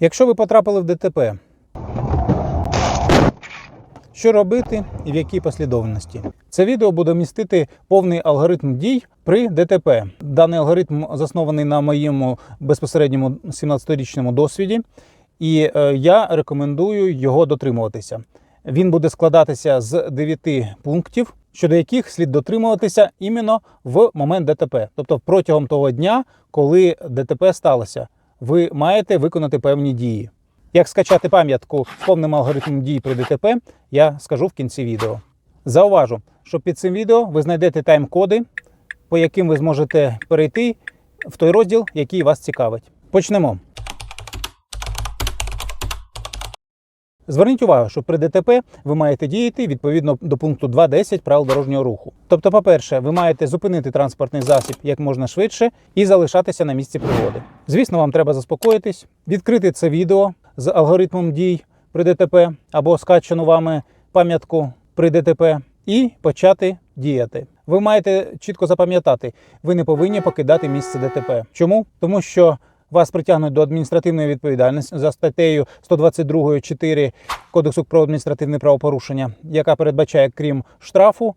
Якщо ви потрапили в ДТП, що робити і в якій послідовності? Це відео буде містити повний алгоритм дій при ДТП. Даний алгоритм заснований на моєму безпосередньому 17-річному досвіді, і е, я рекомендую його дотримуватися. Він буде складатися з 9 пунктів, щодо яких слід дотримуватися іменно в момент ДТП, тобто протягом того дня, коли ДТП сталося, ви маєте виконати певні дії. Як скачати пам'ятку повним алгоритмом дій при ДТП, я скажу в кінці відео. Зауважу, що під цим відео ви знайдете тайм-коди, по яким ви зможете перейти в той розділ, який вас цікавить. Почнемо. Зверніть увагу, що при ДТП ви маєте діяти відповідно до пункту 2.10 правил дорожнього руху. Тобто, по-перше, ви маєте зупинити транспортний засіб як можна швидше і залишатися на місці пригоди. Звісно, вам треба заспокоїтись, відкрити це відео з алгоритмом дій при ДТП або скачану вами пам'ятку при ДТП і почати діяти. Ви маєте чітко запам'ятати, ви не повинні покидати місце ДТП. Чому? Тому що вас притягнуть до адміністративної відповідальності за статтею 122.4 Кодексу про адміністративне правопорушення, яка передбачає, крім штрафу,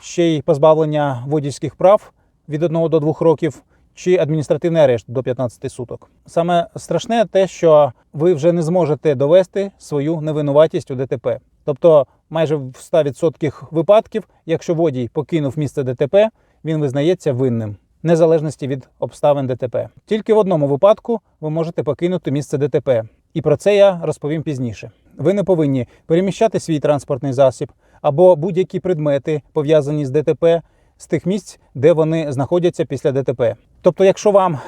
ще й позбавлення водійських прав від 1 до 2 років чи адміністративний арешт до 15 суток. Саме страшне те, що ви вже не зможете довести свою невинуватість у ДТП. Тобто, майже в 100% випадків, якщо водій покинув місце ДТП, він визнається винним незалежності від обставин ДТП. Тільки в одному випадку ви можете покинути місце ДТП, і про це я розповім пізніше. Ви не повинні переміщати свій транспортний засіб або будь-які предмети, пов'язані з ДТП, з тих місць, де вони знаходяться після ДТП. Тобто, якщо вам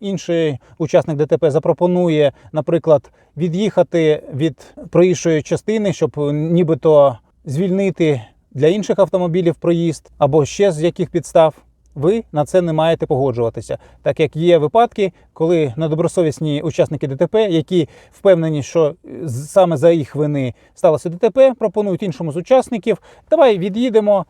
інший учасник ДТП запропонує, наприклад, від'їхати від проїжджої частини, щоб нібито звільнити для інших автомобілів проїзд, або ще з яких підстав, ви на це не маєте погоджуватися, так як є випадки, коли недобросовісні учасники ДТП, які впевнені, що саме за їх вини сталося ДТП, пропонують іншому з учасників: давай від'їдемо,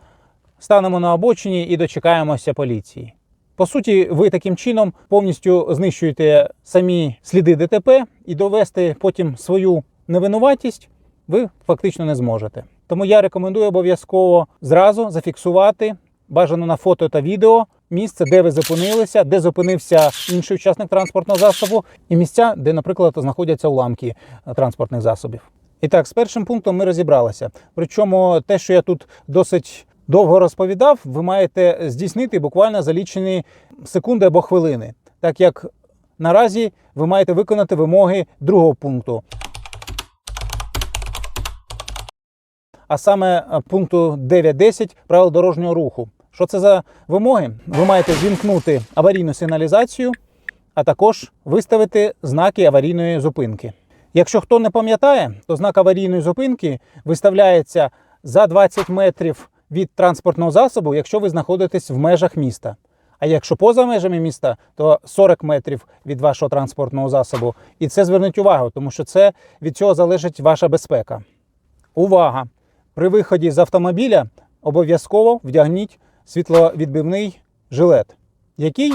станемо на обочині і дочекаємося поліції. По суті, ви таким чином повністю знищуєте самі сліди ДТП і довести потім свою невинуватість ви фактично не зможете. Тому я рекомендую обов'язково зразу зафіксувати бажано на фото та відео місце, де ви зупинилися, де зупинився інший учасник транспортного засобу, і місця, де, наприклад, знаходяться уламки е, транспортних засобів. І так, з першим пунктом ми розібралися. Причому те, що я тут досить довго розповідав, ви маєте здійснити буквально за лічені секунди або хвилини, так як наразі ви маєте виконати вимоги другого пункту. а саме е, пункту 9.10 правил дорожнього руху. Що це за вимоги? Ви маєте вімкнути аварійну сигналізацію, а також виставити знаки аварійної зупинки. Якщо хто не пам'ятає, то знак аварійної зупинки виставляється за 20 метрів від транспортного засобу, якщо ви знаходитесь в межах міста. А якщо поза межами міста, то 40 метрів від вашого транспортного засобу. І це зверніть увагу, тому що це від цього залежить ваша безпека. Увага! При виході з автомобіля обов'язково вдягніть світловідбивний жилет, який,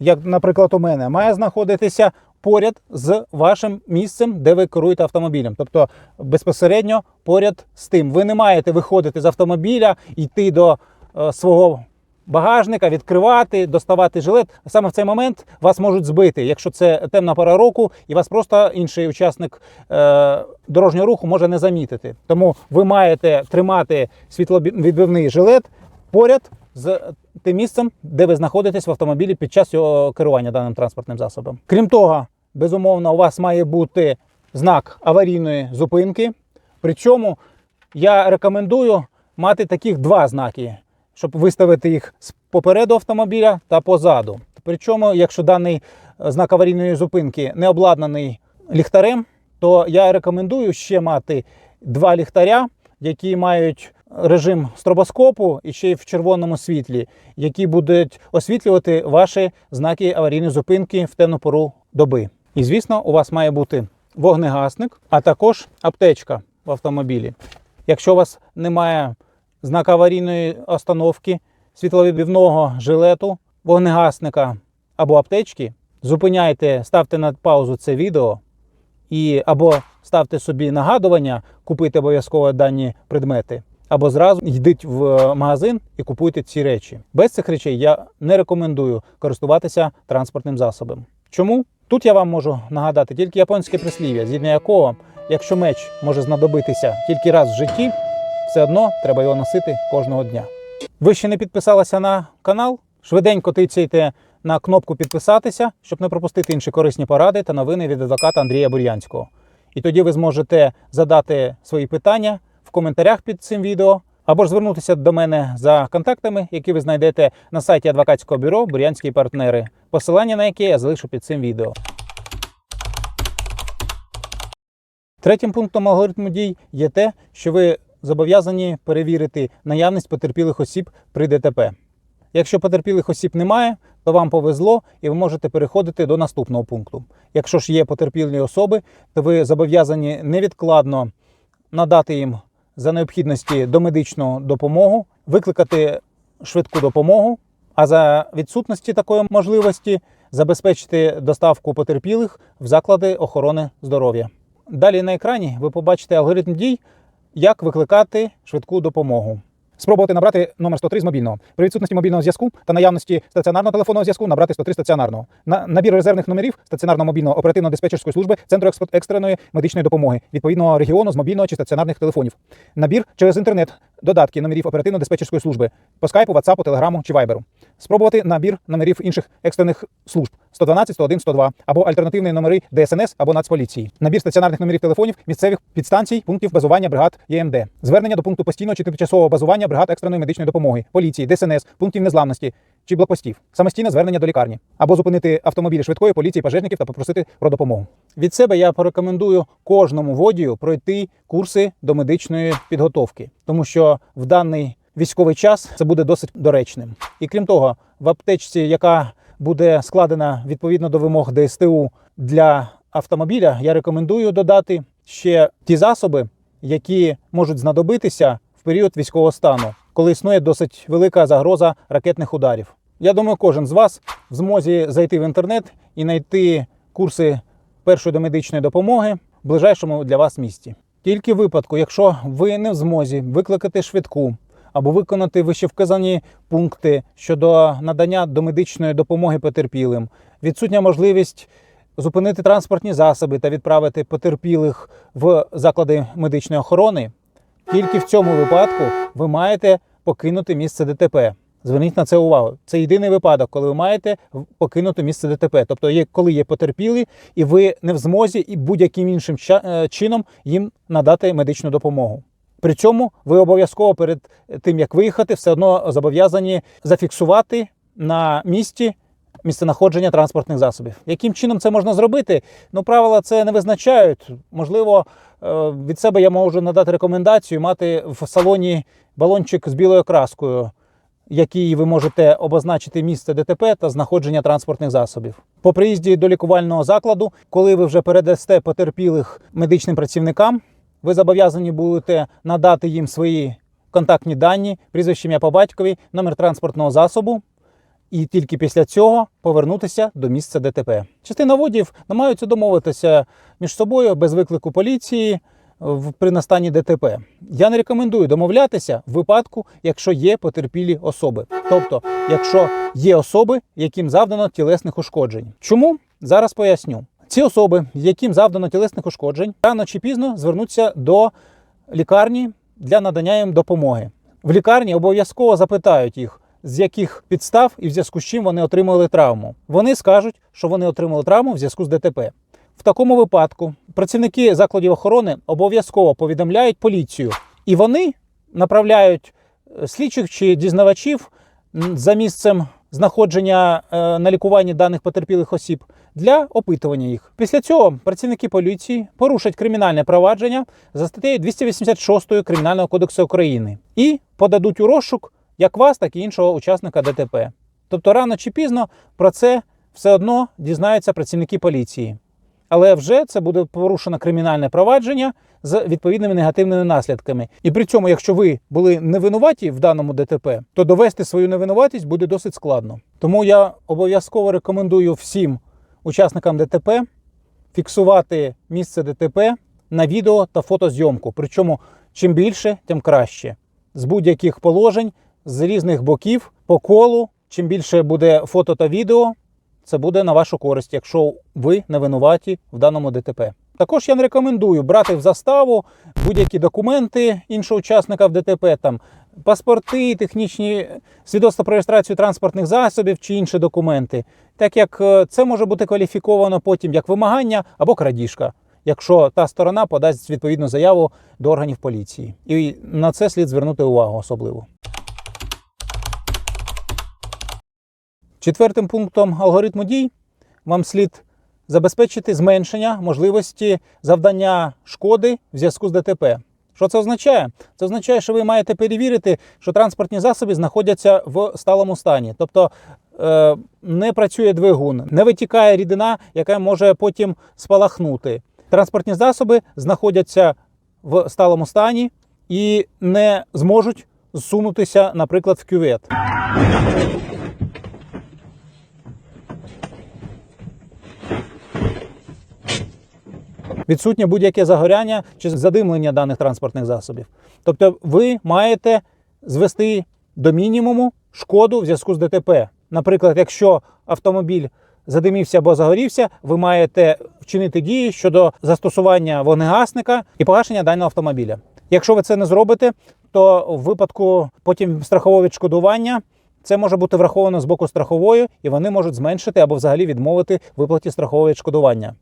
як, наприклад, у мене, має знаходитися поряд з вашим місцем, де ви керуєте автомобілем. Тобто безпосередньо поряд з тим. Ви не маєте виходити з автомобіля, йти до е, свого багажника, відкривати, доставати жилет. Саме в цей момент вас можуть збити, якщо це темна пора року, і вас просто інший учасник е, дорожнього руху може не замітити. Тому ви маєте тримати світловідбивний жилет поряд з тим місцем, де ви знаходитесь в автомобілі під час його керування даним транспортним засобом. Крім того, безумовно, у вас має бути знак аварійної зупинки. Причому я рекомендую мати таких два знаки, щоб виставити їх попереду автомобіля та позаду. Причому, якщо даний е, знак аварійної зупинки не обладнаний ліхтарем, то я рекомендую ще мати два ліхтаря, які мають режим стробоскопу і ще й в червоному світлі, які будуть освітлювати ваші знаки аварійної зупинки в темну пору доби. І звісно, у вас має бути вогнегасник, а також аптечка в автомобілі. Якщо у вас немає знака аварійної остановки, світловідбивного жилету, вогнегасника або аптечки, зупиняйте, ставте на паузу це відео і або ставте собі нагадування, купити обов'язково дані предмети, або зразу йдіть в е, магазин і купуйте ці речі. Без цих речей я не рекомендую користуватися транспортним засобом. Чому? Тут я вам можу нагадати тільки японське прислів'я, згідно якого, якщо меч може знадобитися тільки раз в житті, все одно треба його носити кожного дня. Ви ще не підписалися на канал? Швиденько тицяйте на кнопку підписатися, щоб не пропустити інші корисні поради та новини від адвоката Андрія Бур'янського. І тоді ви зможете задати свої питання в коментарях під цим відео або ж звернутися до мене за контактами, які ви знайдете на сайті адвокатського бюро Бур'янські партнери, посилання на яке я залишу під цим відео. Третім пунктом алгоритму дій є те, що ви зобов'язані перевірити наявність потерпілих осіб при ДТП. Якщо потерпілих осіб немає, то вам повезло і ви можете переходити до наступного пункту. Якщо ж є потерпілі особи, то ви зобов'язані невідкладно надати їм за необхідності домедичну допомогу, викликати швидку допомогу, а за відсутності такої можливості забезпечити доставку потерпілих в заклади охорони здоров'я. Далі на екрані ви побачите алгоритм дій, як викликати швидку допомогу. Спробувати набрати номер 103 з мобільного. При відсутності мобільного зв'язку та наявності стаціонарного телефонного зв'язку набрати 103 стаціонарного. На набір резервних номерів стаціонарного мобільного оперативно-диспетчерської служби Центру екстреної медичної допомоги відповідного регіону з мобільного чи стаціонарних телефонів. Набір через інтернет додатки номерів оперативно-диспетчерської служби по скайпу, ватсапу, телеграму чи вайберу. Спробувати набір номерів інших екстрених служб 112, 101, 102 або альтернативні номери ДСНС або Нацполіції. Набір стаціонарних номерів телефонів місцевих підстанцій, пунктів базування бригад ЄМД. Звернення до пункту постійного чи тимчасового базування бригад екстреної медичної допомоги, поліції, ДСНС, пунктів незламності чи блокпостів. Самостійне звернення до лікарні або зупинити автомобілі швидкої поліції, пожежників та попросити про допомогу. Від себе я порекомендую кожному водію пройти курси до медичної підготовки, тому що в даний військовий час це буде досить доречним. І крім того, в аптечці, яка буде складена відповідно до вимог ДСТУ для автомобіля, я рекомендую додати ще ті засоби, які можуть знадобитися в період військового стану, коли існує досить велика загроза ракетних ударів. Я думаю, кожен з вас в змозі зайти в інтернет і знайти курси першої домедичної допомоги в ближайшому для вас місті. Тільки в випадку, якщо ви не в змозі викликати швидку або виконати вищевказані пункти щодо надання домедичної допомоги потерпілим, відсутня можливість зупинити транспортні засоби та відправити потерпілих в заклади медичної охорони, тільки в цьому випадку ви маєте покинути місце ДТП. Зверніть на це увагу. Це єдиний випадок, коли ви маєте покинути місце ДТП. Тобто, є, коли є потерпілі, і ви не в змозі і будь-яким іншим е, чином їм надати медичну допомогу. При цьому ви обов'язково перед тим, як виїхати, все одно зобов'язані зафіксувати на місці місценаходження транспортних засобів. Яким чином це можна зробити? Ну, правила це не визначають. Можливо, е, від себе я можу надати рекомендацію мати в салоні балончик з білою краскою, який ви можете обозначити місце ДТП та знаходження транспортних засобів. По приїзді до лікувального закладу, коли ви вже передасте потерпілих медичним працівникам, ви зобов'язані будете надати їм свої контактні дані, прізвище ім'я по батькові, номер транспортного засобу, і тільки після цього повернутися до місця ДТП. Частина водіїв намагаються домовитися між собою без виклику поліції при настанні ДТП. Я не рекомендую домовлятися в випадку, якщо є потерпілі особи. Тобто, якщо є особи, яким завдано тілесних ушкоджень. Чому? Зараз поясню. Ці особи, яким завдано тілесних ушкоджень, рано чи пізно звернуться до лікарні для надання їм допомоги. В лікарні обов'язково запитають їх, з яких підстав і в зв'язку з чим вони отримали травму. Вони скажуть, що вони отримали травму в зв'язку з ДТП. В такому випадку працівники закладів охорони обов'язково повідомляють поліцію, і вони направляють е, слідчих чи дізнавачів за місцем знаходження е, на лікуванні даних потерпілих осіб для опитування їх. Після цього працівники поліції порушать кримінальне провадження за статтею 286 Кримінального кодексу України і подадуть у розшук як вас, так і іншого учасника ДТП. Тобто рано чи пізно про це все одно дізнаються працівники поліції. Але вже це буде порушено кримінальне провадження з відповідними негативними наслідками. І при цьому, якщо ви були невинуваті в даному ДТП, то довести свою невинуватість буде досить складно. Тому я обов'язково рекомендую всім учасникам ДТП фіксувати місце ДТП на відео та фотозйомку. Причому чим більше, тим краще. З будь-яких положень, з різних боків, по колу. Чим більше буде фото та відео, це буде на вашу користь, якщо ви не винуваті в даному ДТП. Також я не рекомендую брати в заставу будь-які документи іншого учасника в ДТП, там паспорти, технічні свідоцтва про реєстрацію транспортних засобів чи інші документи, так як е, це може бути кваліфіковано потім як вимагання або крадіжка, якщо та сторона подасть відповідну заяву до органів поліції. І на це слід звернути увагу особливо. Четвертим пунктом алгоритму дій вам слід забезпечити зменшення можливості завдання шкоди в зв'язку з ДТП. Що це означає? Це означає, що ви маєте перевірити, що транспортні засоби знаходяться в сталому стані. Тобто е, не працює двигун, не витікає рідина, яка може потім спалахнути. Транспортні засоби знаходяться в сталому стані і не зможуть зсунутися, наприклад, в кювет. Відсутнє будь-яке загоряння чи задимлення даних транспортних засобів. Тобто, ви маєте звести до мінімуму шкоду в зв'язку з ДТП. Наприклад, якщо автомобіль задимівся або загорівся, ви маєте вчинити дії щодо застосування вогнегасника і погашення даного автомобіля. Якщо ви це не зробите, то в випадку потім страхового відшкодування це може бути враховано з боку страхової, і вони можуть зменшити або взагалі відмовити виплаті страхового відшкодування.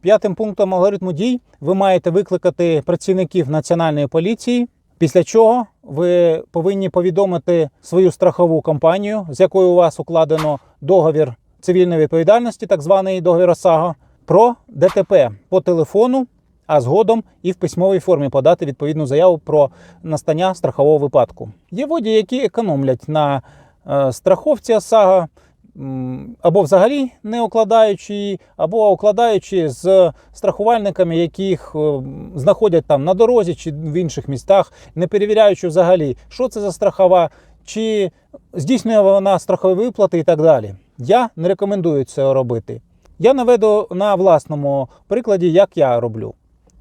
П'ятим пунктом алгоритму дій ви маєте викликати працівників національної поліції, після чого ви повинні повідомити свою страхову компанію, з якою у вас укладено договір цивільної відповідальності, так званий договір ОСАГО, про ДТП по телефону, а згодом і в письмовій формі подати відповідну заяву про настання страхового випадку. Є водії, які економлять на е, страховці ОСАГО, або взагалі не укладаючи її, або укладаючи з страхувальниками, яких е, знаходять там на дорозі чи в інших містах, не перевіряючи взагалі, що це за страхова, чи здійснює вона страхові виплати і так далі. Я не рекомендую це робити. Я наведу на власному прикладі, як я роблю.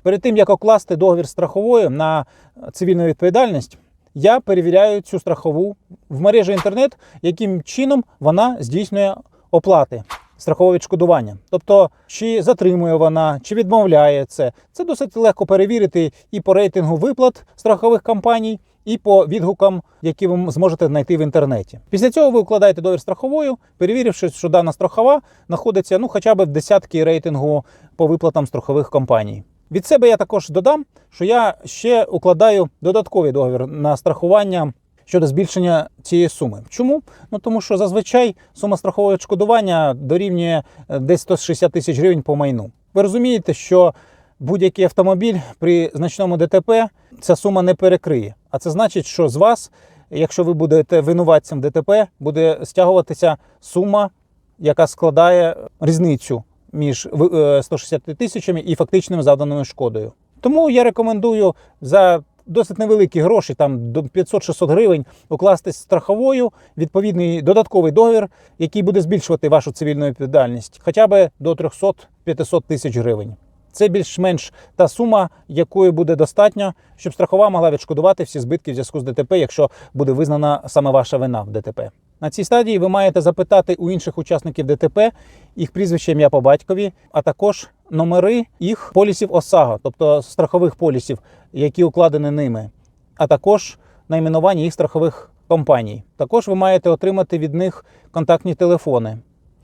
Перед тим як окласти договір страховою на цивільну відповідальність, я перевіряю цю страхову в мережі інтернет, яким чином вона здійснює оплати страхового відшкодування. Тобто, чи затримує вона, чи відмовляє це. Це досить легко перевірити і по рейтингу виплат страхових компаній, і по відгукам, які ви зможете знайти в інтернеті. Після цього ви укладаєте договір страховою, перевіривши, що дана страхова знаходиться ну, хоча б в десятки рейтингу по виплатам страхових компаній. Від себе я також додам, що я ще укладаю додатковий договір на страхування щодо збільшення цієї суми. Чому? Ну тому що зазвичай сума страхового відшкодування дорівнює е, десь 160 тисяч гривень по майну. Ви розумієте, що будь-який автомобіль при значному ДТП ця сума не перекриє. А це значить, що з вас, якщо ви будете винуватцем ДТП, буде стягуватися сума, яка складає різницю між е, 160 тисячами і фактичним завданою шкодою. Тому я рекомендую за досить невеликі гроші, там до 500-600 гривень, укласти страховою відповідний додатковий договір, який буде збільшувати вашу цивільну відповідальність, хоча б до 300-500 тисяч гривень. Це більш-менш та сума, якої буде достатньо, щоб страхова могла відшкодувати всі збитки в зв'язку з ДТП, якщо буде визнана саме ваша вина в ДТП. На цій стадії ви маєте запитати у інших учасників ДТП їх прізвище ім'я по батькові, а також номери їх полісів ОСАГО, тобто страхових полісів, які укладені ними, а також найменування їх страхових компаній. Також ви маєте отримати від них контактні телефони.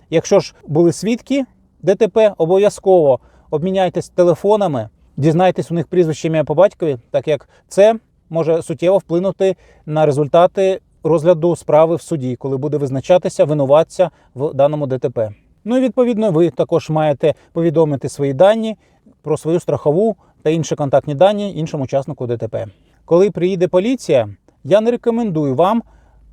Якщо ж були свідки ДТП, обов'язково обміняйтесь телефонами, дізнайтесь у них прізвище ім'я по батькові, так як це може суттєво вплинути на результати розгляду справи в суді, коли буде визначатися винуватця в даному ДТП. Ну і відповідно, ви також маєте повідомити свої дані про свою страхову та інші контактні дані іншому учаснику ДТП. Коли приїде поліція, я не рекомендую вам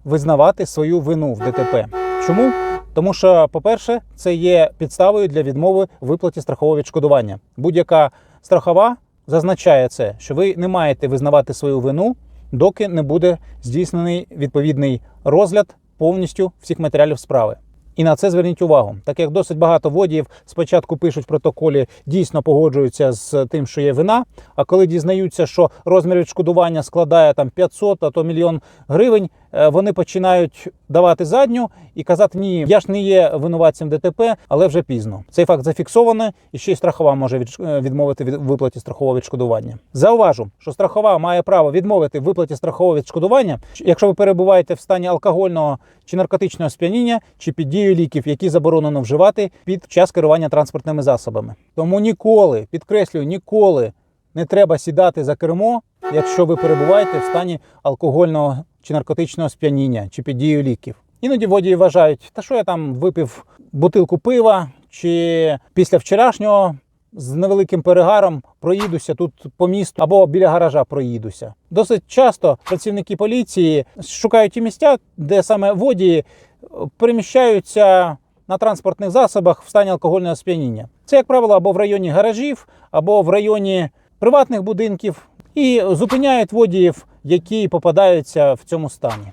визнавати свою вину в ДТП. Чому? Тому що, по-перше, це є підставою для відмови виплаті страхового відшкодування. Будь-яка страхова зазначає це, що ви не маєте визнавати свою вину, доки не буде здійснений відповідний розгляд повністю всіх матеріалів справи. І на це зверніть увагу, так як досить багато водіїв спочатку пишуть в протоколі, дійсно погоджуються з тим, що є вина. А коли дізнаються, що розмір відшкодування складає там 500, а то мільйон гривень, вони починають давати задню і казати: ні, я ж не є винуватцем ДТП, але вже пізно. Цей факт зафіксовано, і ще й страхова може е, відмовити від виплаті страхового відшкодування. Зауважу, що страхова має право відмовити в виплаті страхового відшкодування, якщо ви перебуваєте в стані алкогольного чи наркотичного сп'яніння, чи під дією ліків, які заборонено вживати під час керування транспортними засобами. Тому ніколи, підкреслюю, ніколи не треба сідати за кермо, якщо ви перебуваєте в стані алкогольного чи наркотичного сп'яніння, чи під дією ліків. Іноді водії вважають, та що я там випив бутилку пива, чи після вчорашнього з невеликим перегаром проїдуся тут по місту або біля гаража проїдуся. Досить часто працівники поліції шукають ті місця, де саме водії е, переміщаються на транспортних засобах в стані алкогольного сп'яніння. Це, як правило, або в районі гаражів, або в районі приватних будинків, і зупиняють водіїв, які попадаються в цьому стані.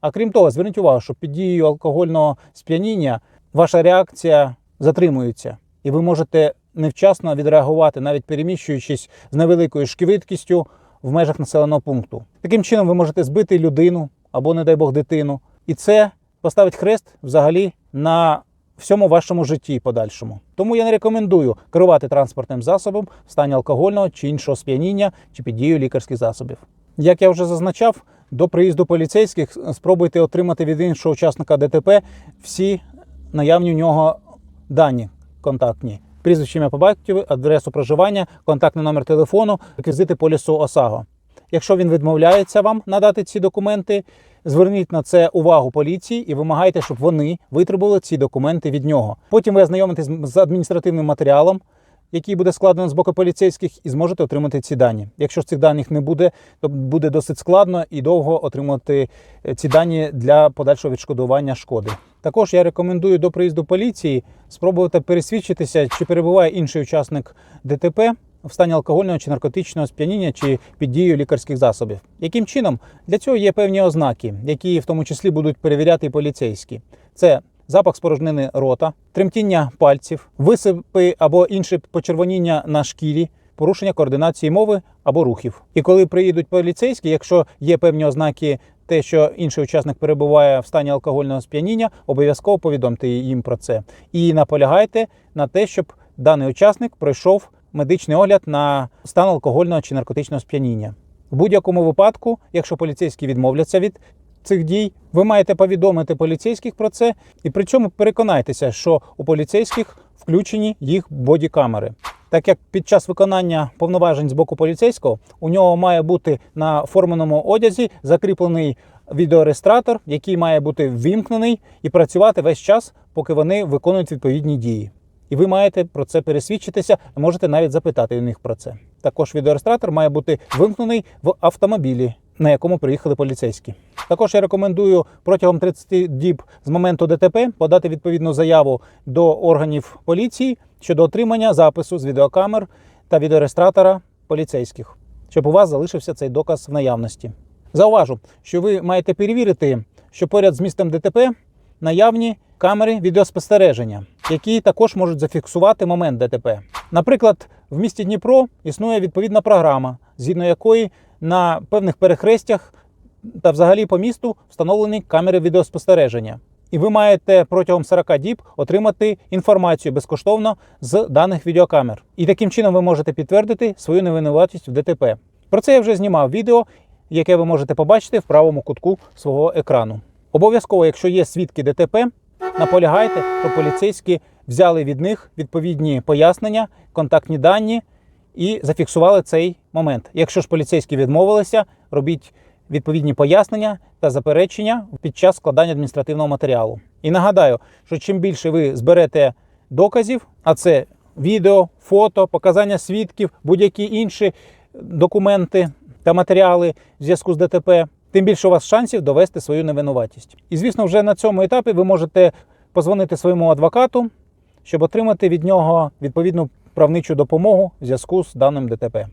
А крім того, зверніть увагу, що під дією алкогольного сп'яніння ваша реакція затримується, і ви можете невчасно відреагувати, навіть переміщуючись з невеликою швидкістю в межах населеного пункту. Таким чином, ви можете збити людину або, не дай Бог, дитину, і це поставить хрест взагалі на всьому вашому житті подальшому. Тому я не рекомендую керувати транспортним засобом в стані алкогольного чи іншого сп'яніння чи під дією лікарських засобів. Як я вже зазначав, до приїзду поліцейських спробуйте отримати від іншого учасника ДТП всі наявні у нього дані контактні. Прізвище ім'я по адресу проживання, контактний номер телефону, реквізити полісу ОСАГО. Якщо він відмовляється вам надати ці документи, зверніть на це увагу поліції і вимагайте, щоб вони витребували ці документи від нього. Потім ви ознайомитесь з адміністративним матеріалом, який буде складено з боку поліцейських, і зможете отримати ці дані. Якщо цих даних не буде, то буде досить складно і довго отримати е, ці дані для подальшого відшкодування шкоди. Також я рекомендую до приїзду поліції спробувати пересвідчитися, чи перебуває інший учасник ДТП в стані алкогольного чи наркотичного сп'яніння чи під дією лікарських засобів. Яким чином для цього є певні ознаки, які в тому числі будуть перевіряти і поліцейські. Це запах спорожнини рота, тремтіння пальців, висипи або інше почервоніння на шкірі, порушення координації мови або рухів. І коли приїдуть поліцейські, якщо є певні ознаки, те, що інший учасник перебуває в стані алкогольного сп'яніння, обов'язково повідомте їм про це. І наполягайте на те, щоб даний учасник пройшов медичний огляд на стан алкогольного чи наркотичного сп'яніння. В будь-якому випадку, якщо поліцейські відмовляться від цих дій, ви маєте повідомити поліцейських про це, і при цьому переконайтеся, що у поліцейських включені їх бодікамери. Так як під час виконання повноважень з боку поліцейського у нього має бути на форменому одязі закріплений відеореєстратор, який має бути ввімкнений і працювати весь час, поки вони виконують відповідні дії. І ви маєте про це пересвідчитися, можете навіть запитати у них про це. Також відеореєстратор має бути вимкнений в автомобілі, на якому приїхали поліцейські. Також я рекомендую протягом 30 діб з моменту ДТП подати відповідну заяву до органів поліції щодо отримання запису з відеокамер та відеореєстратора поліцейських, щоб у вас залишився цей доказ в наявності. Зауважу, що ви маєте перевірити, що поряд з місцем ДТП наявні камери відеоспостереження, які також можуть зафіксувати момент ДТП. Наприклад, в місті Дніпро існує відповідна програма, згідно якої на певних перехрестях та взагалі по місту встановлені камери відеоспостереження. І ви маєте протягом 40 діб отримати інформацію безкоштовно з даних відеокамер. І таким чином ви можете підтвердити свою невинуватість в ДТП. Про це я вже знімав відео, яке ви можете побачити в правому кутку свого екрану. Обов'язково, якщо є свідки ДТП, наполягайте, щоб поліцейські взяли від них відповідні пояснення, контактні дані і зафіксували цей момент. Якщо ж поліцейські відмовилися, робіть відповідні пояснення та заперечення під час складання адміністративного матеріалу. І нагадаю, що чим більше ви зберете доказів, а це відео, фото, показання свідків, будь-які інші документи та матеріали в зв'язку з ДТП, тим більше у вас шансів довести свою невинуватість. І звісно, вже на цьому етапі ви можете позвонити своєму адвокату, щоб отримати від нього відповідну правничу допомогу в зв'язку з даним ДТП.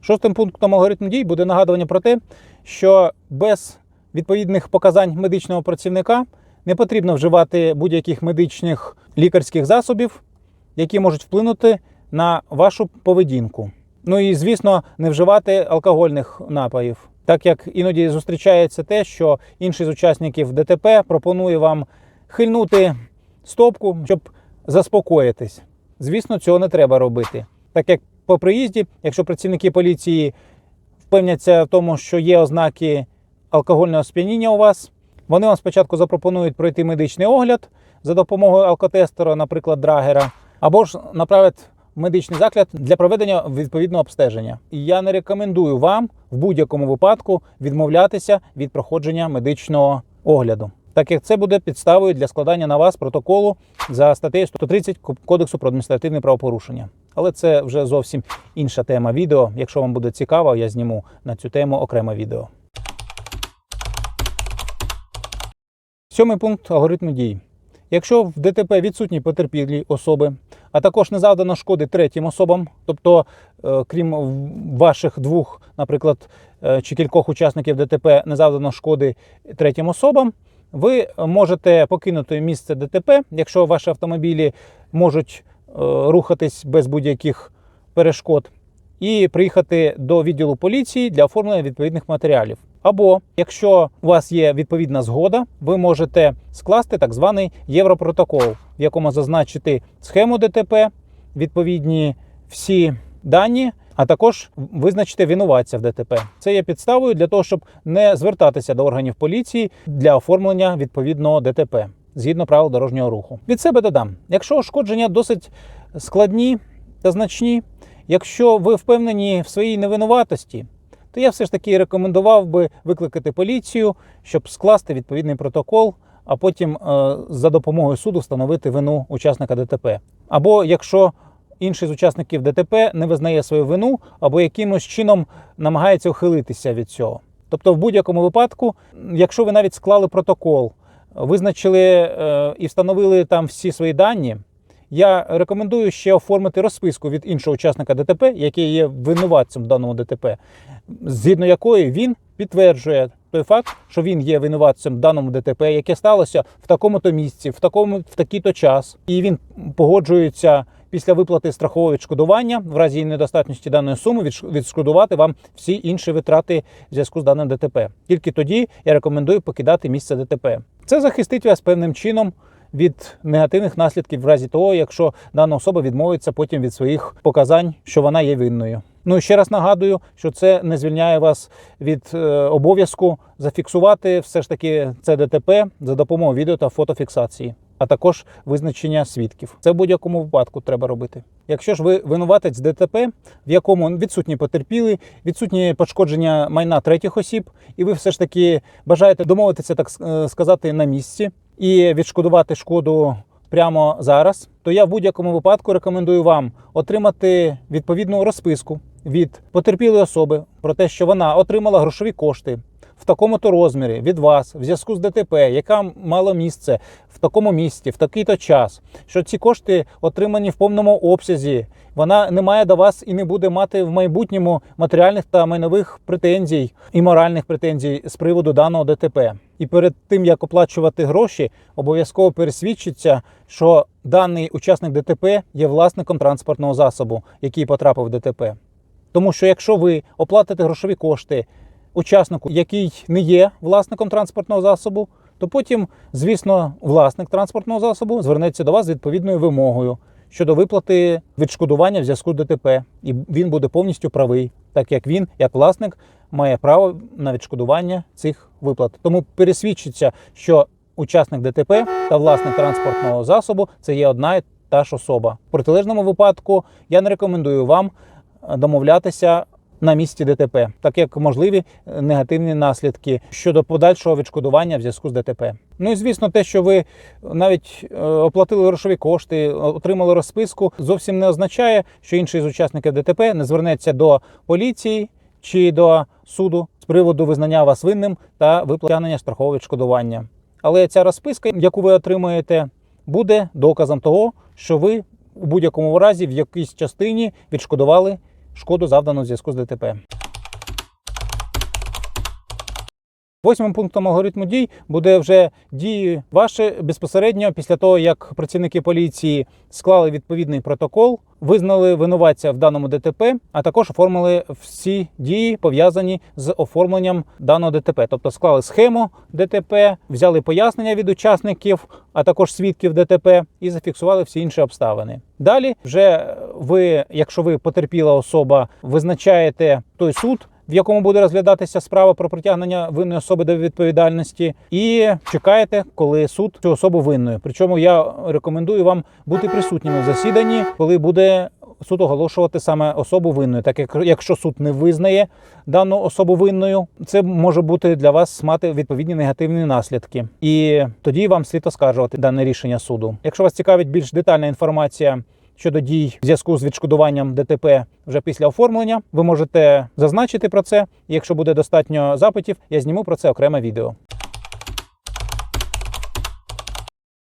Шостим пунктом алгоритму дій буде нагадування про те, що без відповідних показань медичного працівника, не потрібно вживати будь-яких медичних лікарських засобів, які можуть вплинути на вашу поведінку. Ну і звісно, не вживати алкогольних напоїв, так як іноді зустрічається те, що інший з учасників ДТП пропонує вам хильнути стопку, щоб заспокоїтись. Звісно, цього не треба робити. Так як по приїзді, якщо працівники поліції впевняться в тому, що є ознаки алкогольного сп'яніння у вас, вони вам спочатку запропонують пройти медичний огляд за допомогою алкотестера, наприклад, драгера, або ж направлять медичний заклад для проведення відповідного обстеження. І я не рекомендую вам в будь-якому випадку відмовлятися від проходження медичного огляду. Так як це буде підставою для складання на вас протоколу за статтею 130 Кодексу про адміністративне правопорушення. Але це вже зовсім інша тема відео. Якщо вам буде цікаво, я зніму на цю тему окреме відео. Сьомий пункт алгоритму дій. Якщо в ДТП відсутні потерпілі особи, а також не завдано шкоди третім особам, тобто, е, крім ваших двох, наприклад, е, чи кількох учасників ДТП не завдано шкоди третім особам, ви можете покинути місце ДТП, якщо ваші автомобілі можуть е, рухатись без будь-яких перешкод, і приїхати до відділу поліції для оформлення відповідних матеріалів. Або якщо у вас є відповідна згода, ви можете скласти так званий європротокол, в якому зазначити схему ДТП, відповідні всі дані, а також визначити винуватця в ДТП. Це є підставою для того, щоб не звертатися до органів поліції для оформлення відповідного ДТП згідно правил дорожнього руху. Від себе додам, якщо ушкодження досить складні та значні, якщо ви впевнені в своїй невинуватості то я все ж таки рекомендував би викликати поліцію, щоб скласти відповідний протокол, а потім е, за допомогою суду встановити вину учасника ДТП. Або якщо інший з учасників ДТП не визнає свою вину, або якимось чином намагається ухилитися від цього. Тобто, в будь-якому випадку, якщо ви навіть склали протокол, визначили е, і встановили там всі свої дані. Я рекомендую ще оформити розписку від іншого учасника ДТП, який є винуватцем в даному ДТП, згідно якої він підтверджує той факт, що він є винуватцем даному ДТП, яке сталося в такому-то місці, в такому в такий-то час, і він погоджується після виплати страхового відшкодування в разі недостатності даної суми відшкодувати вам всі інші витрати в зв'язку з даним ДТП. Тільки тоді я рекомендую покидати місце ДТП. Це захистить вас певним чином від негативних наслідків в разі того, якщо дана особа відмовиться потім від своїх показань, що вона є винною. Ну і ще раз нагадую, що це не звільняє вас від е, обов'язку зафіксувати все ж таки це ДТП за допомогою відео та фотофіксації, а також визначення свідків. Це в будь-якому випадку треба робити. Якщо ж ви винуватець ДТП, в якому відсутні потерпіли, відсутні пошкодження майна третіх осіб, і ви все ж таки бажаєте домовитися, так е, сказати, на місці і відшкодувати шкоду прямо зараз, то я в будь-якому випадку рекомендую вам отримати відповідну розписку від потерпілої особи про те, що вона отримала грошові кошти в такому-то розмірі від вас в зв'язку з ДТП, яка мала місце в такому місці, в такий-то час, що ці кошти отримані в повному обсязі. Вона не має до вас і не буде мати в майбутньому матеріальних та майнових претензій і моральних претензій з приводу даного ДТП. І перед тим як оплачувати гроші, обов'язково пересвідчиться, що даний учасник ДТП є власником транспортного засобу, який потрапив в ДТП. Тому що якщо ви оплатите грошові кошти учаснику, який не є власником транспортного засобу, то потім, звісно, власник транспортного засобу звернеться до вас з відповідною вимогою щодо виплати відшкодування в зв'язку з ДТП, і він буде повністю правий, так як він, як власник, має право на відшкодування цих виплат. Тому пересвідчиться, що учасник ДТП та власник транспортного засобу це є одна і та ж особа. В протилежному випадку я не рекомендую вам домовлятися на місці ДТП, так як можливі е, негативні наслідки щодо подальшого відшкодування в зв'язку з ДТП. Ну і звісно, те, що ви навіть е, оплатили грошові кошти, отримали розписку, зовсім не означає, що інший з учасників ДТП не звернеться до поліції чи до суду з приводу визнання вас винним та виплатяння страхового відшкодування. Але ця розписка, яку ви отримаєте, буде доказом того, що ви у будь-якому разі в якійсь частині відшкодували шкоду завдану в зв'язку з ДТП. Восьмим пунктом алгоритму дій буде вже дії ваші безпосередньо після того, як працівники поліції склали відповідний протокол, визнали винуватця в даному ДТП, а також оформили всі дії пов'язані з оформленням даного ДТП, тобто склали схему ДТП, взяли пояснення від учасників, а також свідків ДТП і зафіксували всі інші обставини. Далі вже ви, якщо ви потерпіла особа, визначаєте той суд в якому буде розглядатися справа про притягнення винної особи до відповідальності, і чекаєте, коли суд цю особу винною. Причому я рекомендую вам бути присутніми в засіданні, коли буде суд оголошувати саме особу винною. Так як якщо суд не визнає дану особу винною, це може бути для вас мати відповідні негативні наслідки, і тоді вам слід оскаржувати дане рішення суду. Якщо вас цікавить більш детальна інформація щодо дій в зв'язку з відшкодуванням ДТП вже після оформлення. Ви можете зазначити про це. Якщо буде достатньо запитів, я зніму про це окреме відео.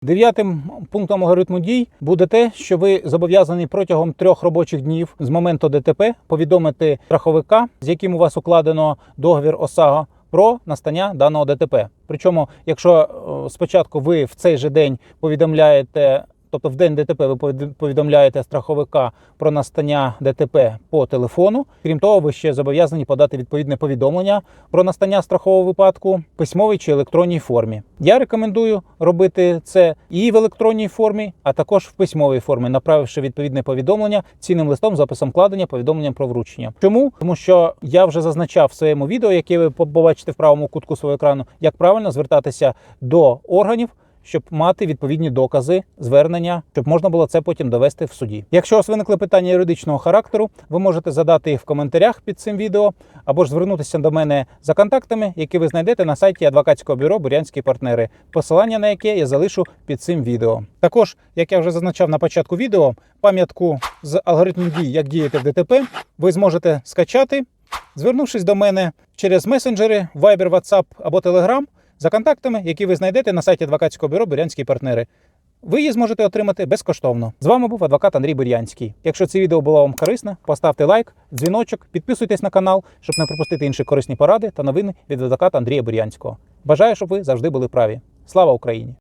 Дев'ятим пунктом алгоритму дій буде те, що ви зобов'язані протягом трьох робочих днів з моменту ДТП повідомити страховика, з яким у вас укладено договір ОСАГО, про настання даного ДТП. Причому, якщо е, спочатку ви в цей же день повідомляєте Тобто в день ДТП ви повідомляєте страховика про настання ДТП по телефону. Крім того, ви ще зобов'язані подати відповідне повідомлення про настання страхового випадку в письмовій чи електронній формі. Я рекомендую робити це і в електронній формі, а також в письмовій формі, направивши відповідне повідомлення цінним листом, записом кладення, повідомленням про вручення. Чому? Тому що я вже зазначав в своєму відео, яке ви побачите в правому кутку свого екрану, як правильно звертатися до органів щоб мати відповідні докази звернення, щоб можна було це потім довести в суді. Якщо у вас виникли питання юридичного характеру, ви можете задати їх в коментарях під цим відео або ж звернутися до мене за контактами, які ви знайдете на сайті адвокатського бюро Бурянські партнери, посилання на яке я залишу під цим відео. Також, як я вже зазначав на початку відео, пам'ятку з алгоритмом дій, як діяти в ДТП, ви зможете скачати, звернувшись до мене через месенджери, Viber, WhatsApp або Telegram, за контактами, які ви знайдете на сайті адвокатського бюро Бурянські партнери. Ви її зможете отримати безкоштовно. З вами був адвокат Андрій Бурянський. Якщо це відео було вам корисне, поставте лайк, дзвіночок, підписуйтесь на канал, щоб не пропустити інші корисні поради та новини від адвоката Андрія Бурянського. Бажаю, щоб ви завжди були праві. Слава Україні!